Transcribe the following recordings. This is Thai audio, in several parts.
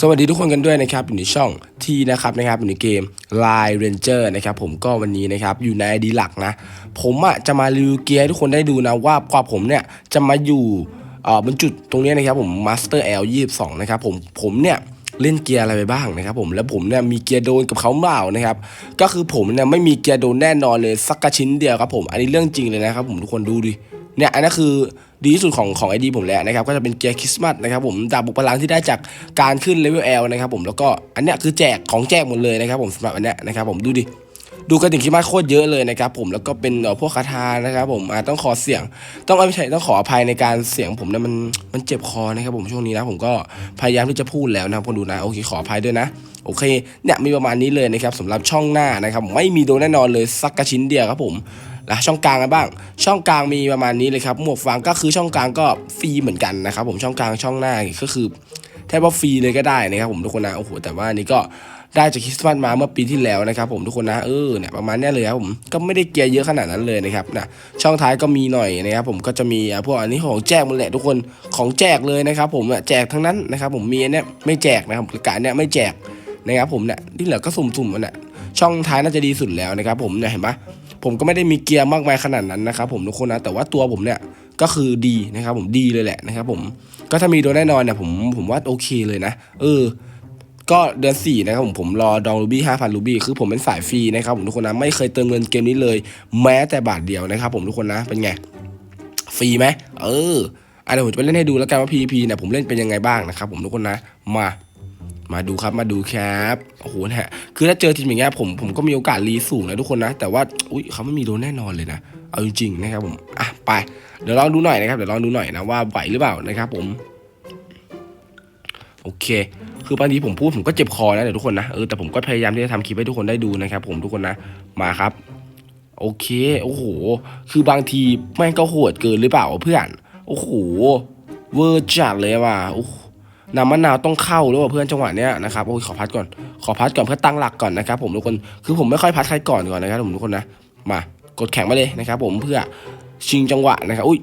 สวัสดีทุกคนกันด้วยนะครับอยู่ในช่องทีนะครับนะครับอยู่ในเกม Line Ranger นะครับผมก็วันนี้นะครับอยู่ในดีหลักนะ ผมอะจะมารีวิวเกียร์ให้ทุกคนได้ดูนะว่ากว่าผมเนี่ยจะมาอยู่เออบนจุดตรงนี้นะครับผม Master L 22นะครับผมผมเนี่ยเล่นเกียร์อะไรไปบ้างนะครับผมแล้วผมเนี่ยมีเกียร์โดนกับเขาเปล่านะครับก็คือผมเนี่ยไม่มีเกียร์โดนแน่นอนเลยสักกระชิ้นเดียวครับผมอันนี้เรื่องจริงเลยนะครับผมทุกคนดูดิเนี่ยอันนั้นคือ ดีที่สุดของของไอดีผมแล้วนะครับก็จะเป็นเกียร์คริสต์มาสนะครับผมดาบบุกพลังที่ได้จากการขึ้นเลเวล L นะครับผมแล้วก็อันเนี้ยคือแจกของแจกหมดเลยนะครับผมสำหรับอันเนี้ยนะครับผมดูดิดูกระดิ่งคริสต์มาสโคตรเยอะเลยนะครับผมแล้วก็เป็นเอ่อพวกคาถานะครับผมอาต้องขอเสียง ต้องเอาไม่ใช่ต้องขออภัยในการเสียงผมนี่ยมันมันเจ็บคอนะครับผมช่วงนี้นะผมก็พยายามที่จะพูดแล้วนะครับคนดูนะโอเคขออภัยด้วยนะโอเคเนี่ยมีประมาณนี้เลยนะครับสำหรับช่องหน้านะครับไม่มีโดนแน่นอนเลยสักกระชิ้นเดียวครับผม แล้วช่องกลางกันบ้าง ช่องกลางมีประมาณนี้เลยครับหมวกฟางก็คือช่องกลางก็ฟรีเหมือนกันนะครับผมช่องกลางช่องหน้าก็คือแทบว่าฟรีเลยก็ได้นะครับผมทุกคนนะโอ้โหแต่ว่านี้ก็ได้จากคริสต์มาสมาเมื่อปีที่แล้วนะครับผมทุกคนนะเออเนี่ยประมาณนี้เลยครับผมก็ไม่ได้เกียร์เยอะขนาดนั้นเลยนะครับนะช่องท้ายก็มีหน่อยนะครับผมก็จะมีพวกอันนี้ของแจกหมดแหละทุกคนของแจกเลยนะครับผมแจกทั้งนั้นนะครับผมมีอันเนี้ยไม่แจกนะครับประกาศเนี้ยไม่แจกนะครับผมเนี่ยที่เหลือก็สุ่มๆมันน่ะช่องท้ายน่าจะดีสุดแล้วนะครับผมเนี่ยเห็นปะ ผมก็ไม่ได้มีเกียร์มากมายขนาดนั้นนะครับผมทุกคนนะแต่ว่าตัวผมเนี่ยก็คือดีนะครับผมดีเลยแหละนะครับผมก็ถ้ามีโดนแน่นอนเนี่ยผมผมว่าโอเคเลยนะ เออ ก็เดือน4นะครับผมผมรอดองรูบี้ห้าพันรูบี้คือผมเป็นสายฟรีนะครับผมทุกคนนะไม่เคยเติมเงินเกมนี้เลย แม้แต่บาทเดียวนะครับผมทุกคนนะเป็นไงฟรีไหมเอออะเดี๋ยวผมจะไปเล่นให้ดูแล้วกันว่า PVP เนี่ยผมเล่นเป็นยังไงบ้างนะครับผมทุกคนนะมา มาดูครับมาดูครับโอ้โหนะฮะคือถ้าเจอทีมอย่างเงี้ยผมผมก็มีโอกาสรีสูงนะทุกคนนะ แต่ว่าอุ้ยเขาไม่มีโดนแน่นอนเลยนะเอาจริงๆนะครับผมอะไปเดี๋ยวลองดูหน่อยนะครับเดี๋ยวลองดูหน่อยนะว่าไหวหรือเปล่านะครับผมโอเค คือบางทีผมพูดผมก็เจ็บคอนะเดี๋ยวทุกคนนะเออแต่ผมก็พยายามที่จะทำคลิปให้ทุกคนได้ดูนะครับ ผมทุกคนนะมาครับ โอเคโอ้โห คือบางทีแม่งก็โหดเกินหรือเปล่าเพื่อน โอ้โหเวอร์จัดเลยว่ะโอ้โห น้ำมะนาวต้องเข้าแล้วว่ะเพื่อนจังหวะเนี้ยนะครับโอ้ยขอพัดก่อนขอพัดก่อนเพื่อตั้งหลักก่อนนะครับ ผมทุกคนคือผมไม่ค่อยพัดใครก่อนก่อนนะครับผมทุกคนนะมากดแข่งมาเลยนะครับ ผมเพื่อชิงจังหวะนะครับอุ้ย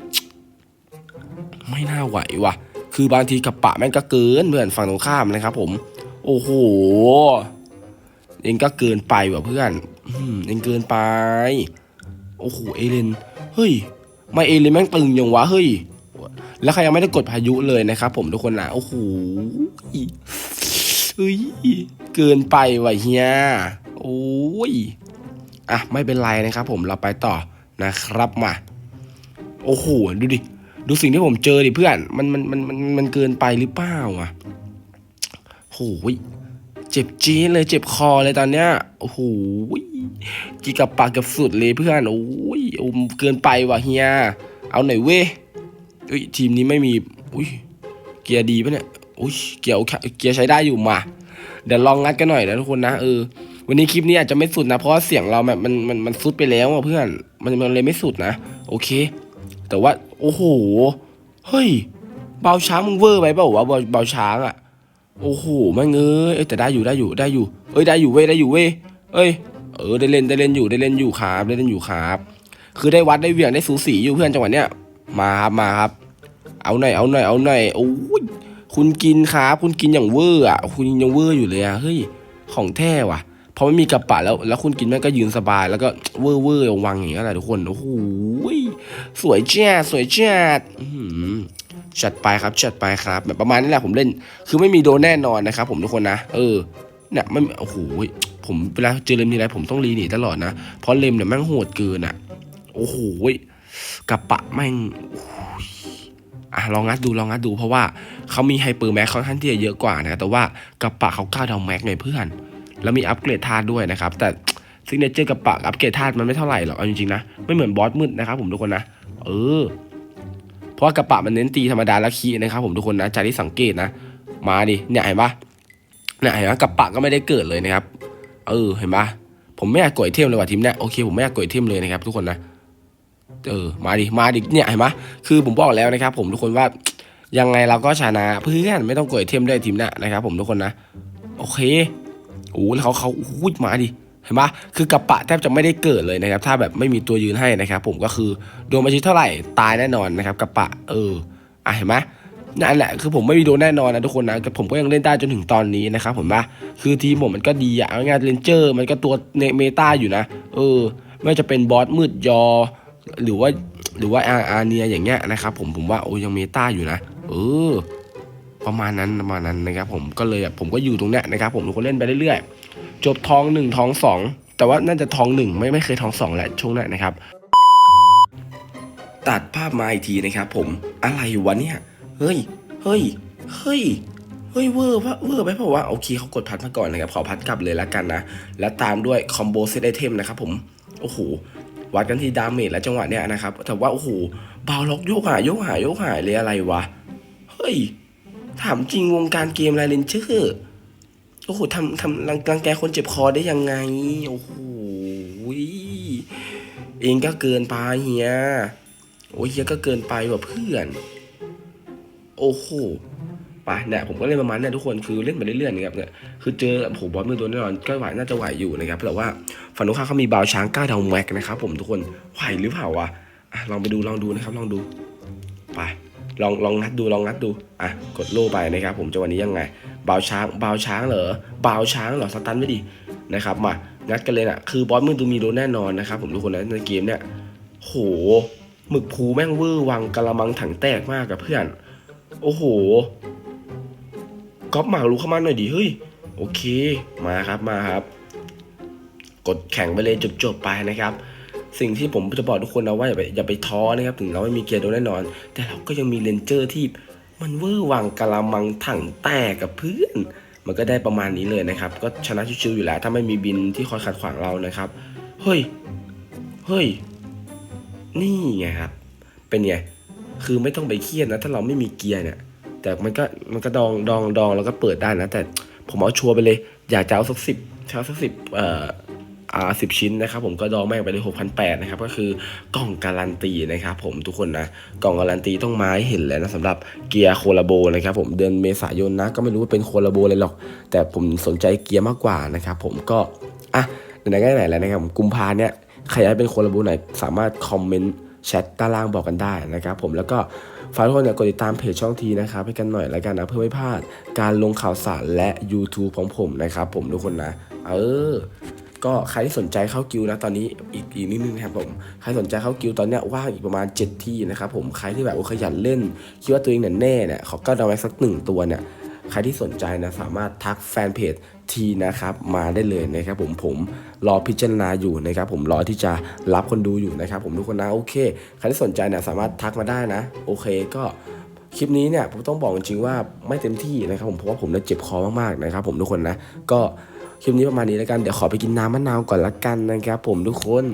ไม่น่าไหวว่ะ คือบางทีกับปะแม่งก็เกินเพื่อนฝั่งตรงข้ามนะครับ ผม โอ้โหเองก็เกินไปว่ะเพื่อนเองเกินไป โอ้โหเอเลนเฮ้ยไม่เอเลนแม่งตึงยังวะเฮ้ย แล้วใครยังไม่ได้กดพายุเลยนะครับผมทุกคนนะโอ้โหเฮ้ยเกินไปว่ะเฮียโอ้ยอะไม่เป็นไรนะครับผมเราไปต่อนะครับมา โอ้โหดูดิดูสิ่งที่ผมเจอดิเพื่อนมันมันมันมันมันเกินไปหรือเปล่าอะโอ้ยเจ็บจี๊ดเลยเจ็บคอเลยตอนเนี้ยโอ้โหกีกับปากกับสุดเลยเพื่อนโอ้ยโอ้เกินไปว่ะเฮียเอาหน่อยเว้ ยอุ้ยทีมนี้ไม่มีอุ้ยเกียร์ดีปะเนี่ยอุ้ยเกียร์เกียร์ใช้ได้อยู่มา เดี๋ยวลองงัดกันหน่อยนะทุกคนนะเออวันนี้คลิปนี้อาจจะไม่สุดนะ เพราะเสียงเราแบบมันมันมันสุดไปแล้วอะเพื่อนมันมันเลยไม่สุดนะ โอเค แต่ว่าโอ้โหเฮ้ยเบาช้างมึงเวอร์ไปเปล่าวะเบาเบาช้างอะโอ้โหแม่งเอ้ยเอ้ยแต่ได้อยู่ได้อยู่ได้อยู่ เอ้ยได้อยู่เว้ยได้อยู่เว้ยเอ้ยเออได้เล่นได้เล่นอยู่ได้เล่นอยู่ครับได้เล่นอยู่ครับ คือได้วัดได้เวียงได้สูสีอยู่เพื่อนจังหวะเนี้ย มาครับมาครับ เอาหน่อยเอาหน่อยเอาหน่อยโอ้ยคุณกินครับคุณกินอย่างเวอร์อะคุณยังเวอร์อยู่เลยอะเฮ้ยของแท้ว่ะพอไม่มีกระปะแล้วแล้วคุณกินแม่ก็ยืนสบายแล้วก็เวอร์เวอร์วังอย่างเงี้ยแหละทุกคนโอ้โหสวยแจ๊ดสวยแจ๊ดอื้อหือจัดไปครับจัดไปครับ แบบประมาณนี้แหละผมเล่น คือไม่มีโดนแน่นอนนะครับผมทุกคนนะเออเนี่ยไม่โอ้โหผมเวลาเจอเลมทีไรผมต้องรีหนีตลอดนะเพราะเลมเนี่ยแม่งโหดเกินอะ โอ้โห กระปะแม่งอะลองงัดดูลองงัดดูเพราะว่าเขามีไฮเปอร์แม็กค่อนข้างที่จะเยอะกว่านะแต่ว่ากระปะเขาก้าวดาวแม็กไงเพื่อน แล้วมีอัปเกรดธาตุด้วยนะครับ แต่ซิงเนเจอร์กระปะอัปเกรดธาตุมันไม่เท่าไหร่หรอกเอาจริงๆนะไม่เหมือนบอสมืดนะครับผมทุกคนนะเออเพราะว่ากระปะมันเน้นตีธรรมดาและคีนะครับผมทุกคนนะจากที่สังเกตนะ มาดิเนี่ยเห็นปะเนี่ยเห็นปะกระปะก็ไม่ได้เกิดเลยนะครับ เออเห็นปะผมไม่อยากกดไอเทมเลยว่ะทีมเนี่ยโอเคผมไม่อยากกดไอเทมเลยนะครับทุกคนนะ เออมาดิมาดิเนี่ยเห็นไหมคือผมบอกแล้วนะครับ ผมทุกคนว่ายังไงเราก็ชนะเพื่อนไม่ต้องกดเทมได้ทีมหน้านะครับ ผมทุกคนนะ โอเคโอ้แล้วเขาเขาอุ้มาดิเห็นปะคือกระปะแทบจะไม่ได้เกิดเลยนะครับ ถ้าแบบไม่มีตัวยืนให้นะครับ ผมก็คือโดนมาชิดเท่าไหร่ตายแน่นอนนะครับกระปะ เอออะเห็นไหมนั่นแหละคือผมไม่มีโดนแน่นอนนะทุกคนนะแต่ผมก็ยังเล่นได้จนถึงตอนนี้นะครับผมว่าคือทีมผมมันก็ดีอะเอาง่ายเลนเจอร์ มันก็ตัวเมตาอยู่นะ เออ ไม่ว่าจะเป็นบอสมืดยอ หรือว่าหรือว่าอาอาเนียอย่างเงี้ยนะครับผมผมว่าโอ้ยังเมตาอยู่นะเออ ประมาณนั้นประมาณนั้นนะครับผมก็เลยผมก็อยู่ตรงเนี้ยนะครับผมทุกคนเล่นไปเรื่อยๆจบทองหนึ่งทองสองแต่ว่าน่าจะทองหนึ่งไม่ไม่เคยทองสองแหละช่วงนั้นนะครับ ตัดภาพมาอีกทีนะครับผมอะไรวะเนี่ยเฮ้ยเฮ้ยเฮ้ยเฮ้ยเวอร์ปะเวอร์ไปเพราะว่าโอเคเขากดพัดมาก่อนนะครับขอพัดกลับเลยละกันนะ แล้วตามด้วยคอมโบเซตไอเทมนะครับผม โอ้โห วัดกันที่ดาเมจและจังหวะเนี้ยนะครับแต่ว่าโอ้โหบาวล็อกโยกหายโยกหายโยกหายเลยอะไรวะเฮ้ยถามจริงวงการเกมไรเลนเจอร์โอ้โหทำทำรังรังแกคนเจ็บคอได้ยังไงโอ้โหเองก็เกินไปเฮียโอ้เฮียก็เกินไปว่ะเพื่อน โอ้โห ไปเนี่ยผมก็เล่นประมาณเนี่ยทุกคนคือเล่นไปเรื่อยๆนะครับเนี่ยคือเจอผมบอสมือตัวแน่นอนก็ไหวน่าจะไหวอยู่นะครับแต่ว่าฝั่งตรงข้าเขามีบาวช้างก้าดาวแม็กนะครับผมทุกคนไหวหรือเปล่าวะอะลองไปดูลองดูนะครับลองดูไปลองลองงัดดูลองงัดดูอะกดโล่ไปนะครับผมจะวันนี้ยังไงบาวช้างบาวช้างเหรอบาวช้างเหรอสตันไม่ดีนะครับมางัดกันเลยนะคือบอสมือตูมีโดนแน่นอนนะครับผมทุกคนนะในเกมเนี่ยโหหมึกภูแม่งเวอร์วังกะละมังถังแตกมากกับเพื่อน โอ้โห ก๊อปหมากรู้เข้ามาหน่อยดิเฮ้ยโอเคมาครับมาครับ กดแข่งไปเลยจบๆไปนะครับ สิ่งที่ผมจะบอกทุกคนนะว่าอย่าไปอย่าไปท้อนะครับถึงเราไม่มีเกียร์โดนแน่นอน แต่เราก็ยังมีเลนเจอร์ที่มันเวอร์วังกะละมังถังแตกกับเพื่อนมันก็ได้ประมาณนี้เลยนะครับ ก็ชนะชิวๆอยู่แล้ว ถ้าไม่มีบินที่คอยขัดขวางเรานะครับ เฮ้ย เฮ้ย นี่ไงครับ เป็นไง คือไม่ต้องไปเครียดนะ ถ้าเราไม่มีเกียร์เนี่ย แต่มันก็มันก็ดองดองดองแล้วก็เปิดได้นะ แต่ผมเอาชัวร์ไปเลย อยากจะเอาสักสิบเอาสักสิบเอ่ออ่าสิบชิ้นนะครับผมก็ดองแม่งไปเลยหกพันแปดนะครับก็คือกล่องการันตีนะครับผมทุกคนนะกล่องการันตีต้องมาให้เห็นแล้วนะสำหรับเกียร์โคลาโบนะครับผมเดือนเมษายนนะก็ไม่รู้ว่าเป็นโคลาโบเลยหรอก แต่ผมสนใจเกียร์มากกว่านะครับผมก็อะไหนๆก็ไหนแล้วนะครับผมกุมภาเนี่ยใครอยากเป็นโคลาโบไหนสามารถคอมเมนต์แชทด้านล่างบอกกันได้นะครับผมแล้วก็ ฝากทุกคนเนี่ยกดติดตามเพจช่องทีนะครับให้กันหน่อยแล้วกันนะเพื่อไม่พลาด การลงข่าวสารและ YouTube ของผมนะครับผมทุกคนนะ เออ ก็ใครที่สนใจเข้ากิวนะตอนนี้อีกอีกนิดนึงนะครับผมใครสนใจเข้ากิวตอนเนี้ยว่างอีกประมาณ 7 ที่นะครับผมใครที่แบบขยันเล่นคิดว่าตัวเองเนี่ยแน่เนี่ยขอก็ดาวไว้สักหนึ่งตัวเนี่ย ใครที่สนใจนะสามารถทักแฟนเพจทีนะครับมาได้เลยนะครับผมผมรอพิจารณาอยู่นะครับผมรอที่จะรับคนดูอยู่นะครับผมทุกคนนะโอเคใครที่สนใจนี่ยสามารถทักมาได้นะ โอเคก็คลิปนี้เนี่ยผมต้องบอกจริงๆว่าไม่เต็มที่นะครับผมเพราะว่าผมเนี่ยเจ็บคอมากๆนะครับผมทุกคนนะก็คลิปนี้ประมาณนี้แล้วกันเดี๋ยวขอไปกินน้ำมะนาวก่อนละกันนะครับผมทุกคน